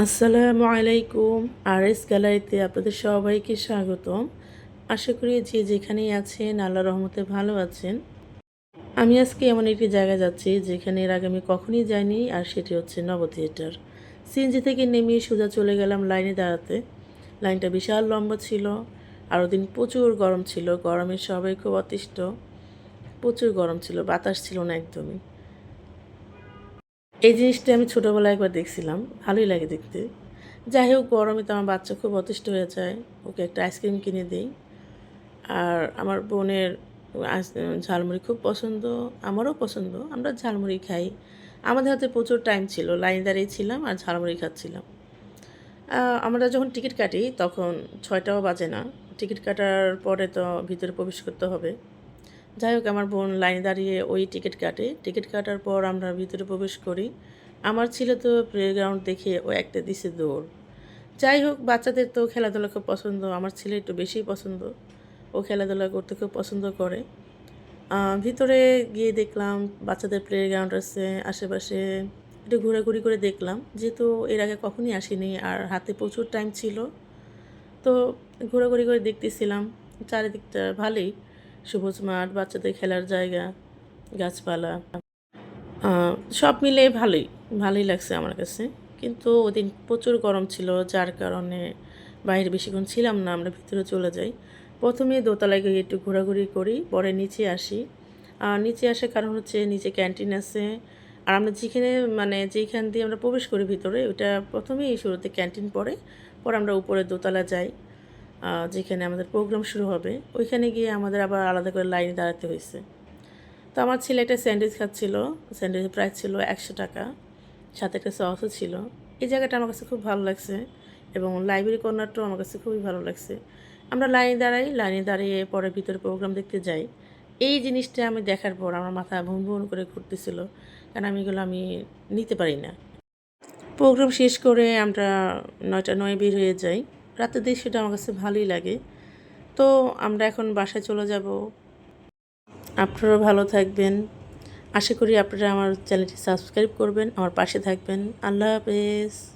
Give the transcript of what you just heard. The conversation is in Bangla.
আসসালামু আলাইকুম আর এস গ্যালারিতে আপনাদের সবাইকে স্বাগতম। আশা করি যে যেখানেই আছেন আল্লাহ রহমতে ভালো আছেন। আমি আজকে এমন একটি জায়গায় যাচ্ছি যেখানে এর আগে আমি কখনই যাইনি, আর সেটি হচ্ছে নব থিয়েটার। সিএনজি থেকে নেমে সোজা চলে গেলাম লাইনে দাঁড়াতে। লাইনটা বিশাল লম্বা ছিল আর দিন প্রচুর গরম ছিল, গরমে সবাই খুব অতিষ্ঠ। প্রচুর গরম ছিল, বাতাস ছিল না একদমই। এই জিনিসটা আমি ছোটোবেলায় একবার দেখছিলাম, ভালোই লাগে দেখতে। যাই হোক, গরমে তো আমার বাচ্চা খুব অতিষ্ঠ হয়ে যায়, ওকে একটা আইসক্রিম কিনে দিই। আর আমার বোনের ঝালমুড়ি খুব পছন্দ, আমারও পছন্দ, আমরা ঝালমুড়ি খাই। আমাদের হাতে প্রচুর টাইম ছিল, লাইন দাঁড়িয়ে ছিলাম আর ঝালমুড়ি খাচ্ছিলাম। আমরা যখন টিকিট কাটি, তখন ছয়টাও বাজে না। টিকিট কাটার পরে তো ভিতরে প্রবেশ করতে হবে। যাই হোক, আমার বোন লাইনে দাঁড়িয়ে ওই টিকিট কাটে। টিকিট কাটার পর আমরা ভিতরে প্রবেশ করি। আমার ছেলে তো প্লেগ্রাউন্ড দেখে ও একটা দিছে দৌড়। যাই হোক, বাচ্চাদের তো খেলাধুলা খুব পছন্দ, আমার ছেলে একটু বেশি পছন্দ। ও খেলাধুলা করতে খুব পছন্দ করে। ভিতরে গিয়ে দেখলাম বাচ্চাদের প্লেগ্রাউন্ড আছে, আশেপাশে একটু ঘোরাঘুরি করে দেখলাম। যেহেতু এর আগে কখনই আসিনি আর হাতে প্রচুর টাইম ছিল, তো ঘোরাঘুরি করে দেখতেছিলাম। চারিদিকটা ভালোই। সবুজ মাঠ বাচ্চাদের খেলার জায়গা, গাছপালা সব মিলে ভালোই ভালোই লাগছে আমার কাছে। কিন্তু ওদিন প্রচুর গরম ছিল, যার কারণে বাইরে বেশিক্ষণ ছিলাম না, আমরা ভিতরে চলে যাই। প্রথমে দোতলায় গিয়ে একটু ঘোরাঘুরি করি, পরে নিচে আসি। আর নিচে আসার কারণ হচ্ছে নিচে ক্যান্টিন আছে। আর আমরা যেখানে মানে যেখান দিয়ে আমরা প্রবেশ করি ভিতরে ওটা প্রথমেই শুরুতে ক্যান্টিন পড়ে, পরে আমরা উপরে দোতলা যাই। যেখানে আমাদের প্রোগ্রাম শুরু হবে, ওইখানে গিয়ে আমাদের আবার আলাদা করে লাইনে দাঁড়াতে হয়েছে। তো আমার ছেলে একটা স্যান্ডউইচ খাচ্ছিল স্যান্ডউইচের প্রাইস ছিল একশো টাকা, সাথে একটা সসও ছিল। এই জায়গাটা আমার কাছে খুব ভালো লাগছে এবং লাইব্রেরি কর্নারটাও আমার কাছে খুবই ভালো লাগছে। আমরা লাইনে দাঁড়াই লাইনে দাঁড়িয়ে পরে ভিতরে প্রোগ্রাম দেখতে যাই। এই জিনিসটা আমি দেখার পর আমার মাথা ভুন ভুন করে ঘুরতেছিল, কারণ আমি এগুলো আমি নিতে পারি না। প্রোগ্রাম শেষ করে আমরা নয়টা, নয় বের হয়ে যাই। রাতের দৃশ্যটা আমার কাছে ভালোই লাগে। তো আমরা এখন বাসায় চলে যাব। আপনারাও ভালো থাকবেন। আশা করি আপনারা আমার চ্যানেলটি সাবস্ক্রাইব করবেন, আমার পাশে থাকবেন। আল্লাহ হাফেজ।